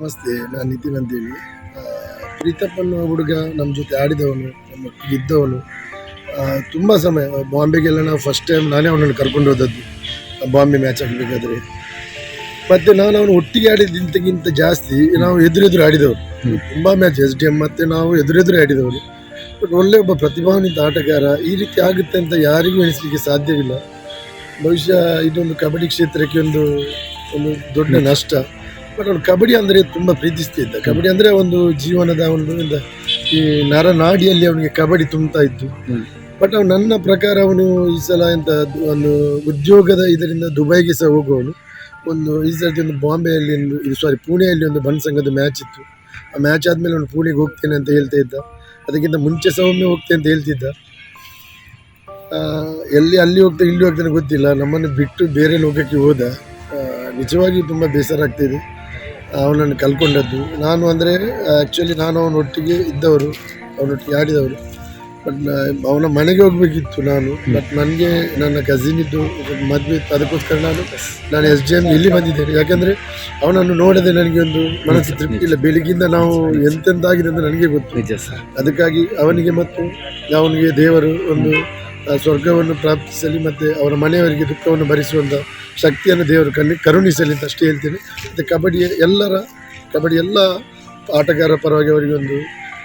ನಮಸ್ತೆ ನಾನು ನಿತಿನ್ ಅಂತೇಳಿ. ಪ್ರೀತಪ್ ಅನ್ನೋ ಹುಡುಗ ನಮ್ಮ ಜೊತೆ ಆಡಿದವನು ನಮ್ಮ ಇದ್ದವನು. ತುಂಬ ಸಮಯ ಬಾಂಬೆಗೆಲ್ಲ ನಾವು ಫಸ್ಟ್ ಟೈಮ್ ನಾನೇ ಅವನನ್ನು ಕರ್ಕೊಂಡು ಹೋದದ್ದು. ಬಾಂಬೆ ಮ್ಯಾಚ್ ಆಗಬೇಕಾದ್ರೆ. ಮತ್ತು ನಾನು ಅವನು ಒಟ್ಟಿಗೆ ಆಡಿದ್ದಕ್ಕಿಂತ ಜಾಸ್ತಿ ನಾವು ಎದುರೆದುರು ಆಡಿದವರು. ತುಂಬ ಮ್ಯಾಚ್ ಎಸ್ ಡಿ ಎಂ ಮತ್ತು ನಾವು ಎದುರೆದುರು ಆಡಿದವರು. ಬಟ್ ಒಳ್ಳೆ ಒಬ್ಬ ಪ್ರತಿಭಾನ್ವಿತ ಆಟಗಾರ ಈ ರೀತಿ ಆಗುತ್ತೆ ಅಂತ ಯಾರಿಗೂ ಎಣಿಸಲಿಕ್ಕೆ ಸಾಧ್ಯವಿಲ್ಲ. ಬಹುಶಃ ಇದೊಂದು ಕಬಡ್ಡಿ ಕ್ಷೇತ್ರಕ್ಕೆ ಒಂದು ಒಂದು ದೊಡ್ಡ ನಷ್ಟ. ಬಟ್ ಅವನು ಕಬಡ್ಡಿ ಅಂದರೆ ತುಂಬ ಪ್ರೀತಿಸ್ತಿದ್ದ ಕಬಡ್ಡಿ ಅಂದರೆ ಒಂದು ಜೀವನದ ಒಂದು ಈ ನರನಾಡಿಯಲ್ಲಿ ಅವನಿಗೆ ಕಬಡ್ಡಿ ತುಂಬ್ತಾ ಇತ್ತು. ಬಟ್ ಅವನು ನನ್ನ ಪ್ರಕಾರ ಅವನು ಈ ಸಲ ಎಂತ ಒಂದು ಉದ್ಯೋಗದ ಇದರಿಂದ ದುಬೈಗೆ ಸಹ ಹೋಗುವವನು. ಒಂದು ಈ ಸರ್ತಿ ಒಂದು ಬಾಂಬೆಯಲ್ಲಿ ಒಂದು ಸಾರಿ ಪುಣೆಯಲ್ಲಿ ಒಂದು ಬನ್ ಸಂಘದ ಮ್ಯಾಚ್ ಇತ್ತು. ಆ ಮ್ಯಾಚ್ ಆದಮೇಲೆ ಅವನು ಪುಣೆಗೆ ಹೋಗ್ತೇನೆ ಅಂತ ಹೇಳ್ತಾ ಇದ್ದ. ಅದಕ್ಕಿಂತ ಮುಂಚೆ ಸಹ ಒಮ್ಮೆ ಹೋಗ್ತೇನೆ ಅಂತ ಹೇಳ್ತಿದ್ದ. ಎಲ್ಲಿ ಅಲ್ಲಿ ಹೋಗ್ತಾ ಇಲ್ಲಿ ಹೋಗ್ತಾನೆ ಗೊತ್ತಿಲ್ಲ. ನಮ್ಮನ್ನು ಬಿಟ್ಟು ಬೇರೆ ಲೋಕಕ್ಕೆ ಹೋದ. ನಿಜವಾಗಿ ನಿಜವಾಗಿಯೂ ತುಂಬ ಬೇಸರ ಆಗ್ತಿದೆ ಅವನನ್ನು ಕಲ್ಕೊಂಡದ್ದು. ನಾನು ಅಂದರೆ ಆ್ಯಕ್ಚುಲಿ ನಾನು ಅವನೊಟ್ಟಿಗೆ ಇದ್ದವರು ಅವನೊಟ್ಟಿಗೆ ಆಡಿದವರು. ಬಟ್ ಅವನ ಮನೆಗೆ ಹೋಗಬೇಕಿತ್ತು ನಾನು. ಬಟ್ ನನಗೆ ನನ್ನ ಕಸಿನ್ ಇದ್ದು ಮದುವೆ ಇತ್ತು. ಅದಕ್ಕೋಸ್ಕರ ನಾನು ನಾನು ಎಸ್ ಜಿ ಎಂ ಇಲ್ಲಿ ಬಂದಿದ್ದೇನೆ. ಯಾಕೆಂದರೆ ಅವನನ್ನು ನೋಡದೆ ನನಗೆ ಒಂದು ಮನಸ್ಸು ತೃಪ್ತಿ ಇಲ್ಲ ಬೆಳಿಗ್ಗಿಂದ ನಾವು ಎಂತೆಂತಾಗಿದೆ ಅಂತ ನನಗೆ ಗೊತ್ತು. ಅದಕ್ಕಾಗಿ ಅವನಿಗೆ ಮತ್ತು ಅವನಿಗೆ ದೇವರು ಒಂದು ಸ್ವರ್ಗವನ್ನು ಪ್ರಾಪ್ತಿಸಲಿ ಮತ್ತು ಅವರ ಮನೆಯವರಿಗೆ ದುಃಖವನ್ನು ಭರಿಸುವಂಥ ಶಕ್ತಿಯನ್ನು ದೇವರು ಕಣ್ಣಿ ಕರುಣಿಸಲಿ ಅಂತ ಅಷ್ಟೇ ಹೇಳ್ತೀನಿ. ಮತ್ತು ಕಬಡ್ಡಿಯ ಎಲ್ಲರ ಕಬಡ್ಡಿ ಎಲ್ಲ ಆಟಗಾರರ ಪರವಾಗಿ ಅವರಿಗೆ ಒಂದು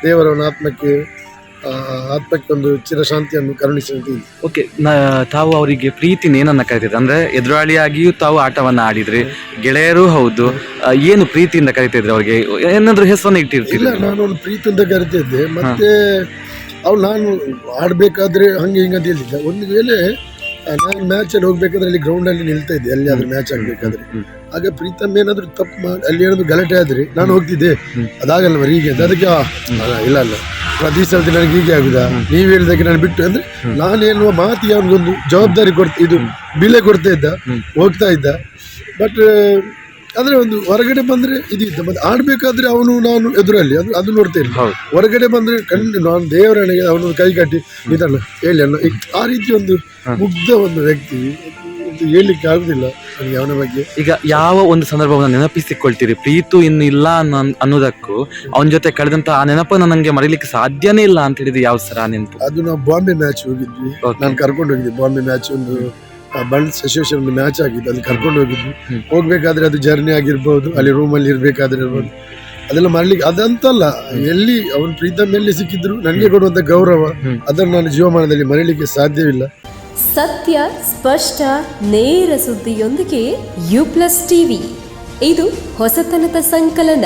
ದೇವರವನ ಆತ್ಮಕ್ಕೆ ಆತ್ಮಕ್ಕೆ ಒಂದು ಚಿರಶಾಂತಿಯನ್ನು ಕರುಣಿಸಲಿ ಓಕೆ ತಾವು ಅವರಿಗೆ ಪ್ರೀತಿನ ಏನನ್ನು ಕರೀತಿದ್ರೆ? ಅಂದರೆ ಎದುರಾಳಿಯಾಗಿಯೂ ತಾವು ಆಟವನ್ನು ಆಡಿದ್ರಿ ಗೆಳೆಯರು ಹೌದು ಏನು ಪ್ರೀತಿಯಿಂದ ಕರಿತಿದ್ರಿ ಅವರಿಗೆ? ಏನಾದರೂ ಹೆಸರನ್ನು ಇಟ್ಟಿರ್ತೀರಿ ಇಲ್ಲ ನಾನು ಒಂದು ಪ್ರೀತಿಯಿಂದ ಕರಿತಿದ್ದೆ. ಮತ್ತೆ ಅವ್ನು ನಾನು ಆಡಬೇಕಾದ್ರೆ ಹಂಗೆ ಹಿಂಗೆ ಅಂತ ಹೇಳಿದ್ದ. ಒಂದು ವೇಳೆ ನಾನು ಮ್ಯಾಚಲ್ಲಿ ಹೋಗ್ಬೇಕಾದ್ರೆ ಅಲ್ಲಿ ಗ್ರೌಂಡಲ್ಲಿ ನಿಲ್ತಾ ಇದ್ದೆ. ಅಲ್ಲಿ ಆದ್ರೆ ಮ್ಯಾಚ್ ಆಗಬೇಕಾದ್ರೆ. ಆಗ ಪ್ರೀತಮ್ ಏನಾದರೂ ತಪ್ಪು ಮಾಡಿ ಅಲ್ಲಿ ಏನಾದ್ರು ಗಲಾಟೆ ಆದ್ರೆ ನಾನು ಹೋಗ್ತಿದ್ದೆ. ಅದಾಗಲ್ಲ ಮರಿ ಹೀಗೆ ಅಂತ. ಅದಕ್ಕೆ ಇಲ್ಲ ಅಲ್ಲ ಪ್ರತಿ ಸಲತಿ ನನಗೆ ಹೀಗೆ ಆಗುದಾ? ನೀವು ಹೇಳಿದಕ್ಕೆ ನಾನು ಬಿಟ್ಟು ಅಂದ್ರೆ ನಾನು ಹೇಳುವ ಮಾತಿಗೆ ಅವನಿಗೊಂದು ಜವಾಬ್ದಾರಿ ಕೊಡ್ತಾ ಇದು ಬೆಲೆ ಕೊಡ್ತಾ ಇದ್ದ. ಹೋಗ್ತಾ ಇದ್ದ. ಬಟ್ ಅಂದ್ರೆ ಒಂದು ಹೊರಗಡೆ ಬಂದ್ರೆ ಇದು ಇದ್ದ ಮತ್ತೆ ಆಡ್ಬೇಕಾದ್ರೆ ಅವನು ನಾನು ಎದುರಲ್ಲಿ ಅದು ಅದು ನೋಡ್ತೇನೆ. ಹೊರಗಡೆ ಬಂದ್ರೆ ಕಣ್ಣು ನಾನು ದೇವರಣೆಗೆ ಅವನು ಕೈ ಕಟ್ಟಿ ಇದನ್ನು ಹೇಳಿ ಅಲ್ಲ. ಆ ರೀತಿ ಒಂದು ಮುಗ್ಧ ಒಂದು ವ್ಯಕ್ತಿ ಇದು ಹೇಳಲಿಕ್ಕೆ ಆಗುದಿಲ್ಲ ನನಗೆ ಅವನ ಬಗ್ಗೆ. ಈಗ ಯಾವ ಒಂದು ಸಂದರ್ಭವನ್ನು ನೆನಪಿಸಿಕೊಳ್ತೀರಿ? ಪ್ರೀತು ಇನ್ನು ಇಲ್ಲ ಅನ್ನೋ- ಅನ್ನೋದಕ್ಕೂ ಅವನ ಜೊತೆ ಕಳೆದಂತ ಆ ನೆನಪನ್ನ ನನಗೆ ಮರೀಲಿಕ್ಕೆ ಸಾಧ್ಯನೇ ಇಲ್ಲ ಅಂತ ಹೇಳಿದ್ರೆ ಯಾವ ಸರ ಆ ನೆನಪು ಅದು ನಾವು ಬಾಂಬೆ ಮ್ಯಾಚ್ ಹೋಗಿದ್ವಿ. ನಾನು ಕರ್ಕೊಂಡು ಹೋಗಿದ್ದೆ ಬಾಂಬೆ ಮ್ಯಾಚ್ ಒಂದು ಬಂಡ್ ಅಸೋಸಿಯೇಷನ್ ಒಂದು ಮ್ಯಾಚ್ ಆಗಿದ್ದು ಅಲ್ಲಿ ಕರ್ಕೊಂಡು ಹೋಗಿದ್ವಿ. ಹೋಗ್ಬೇಕಾದ್ರೆ ಅದು ಜರ್ನಿ ಆಗಿರ್ಬೋದು ಅಲ್ಲಿ ರೂಮಲ್ಲಿ ಇರಬೇಕಾದ್ರೆ ಇರ್ಬೋದು. ಅದೆಲ್ಲ ಮಾಡ್ಲಿಕ್ಕೆ ಅದಂತಲ್ಲ ಎಲ್ಲಿ ಅವನ ಪ್ರೀತಮ್ ಎಲ್ಲಿ ಸಿಕ್ಕಿದ್ರು ನನಗೆ ಕೊಡುವಂತ ಗೌರವ. ಅದನ್ನು ನಾನು ಜೀವಮಾನದಲ್ಲಿ ಮರೀಲಿಕ್ಕೆ ಸಾಧ್ಯವಿಲ್ಲ. ಸತ್ಯ ಸ್ಪಷ್ಟ ನೇರ ಸುದ್ದಿಯೊಂದಿಗೆ ಯು ಪ್ಲಸ್ ಟಿವಿ ಇದು ಹೊಸತನದ ಸಂಕಲನ.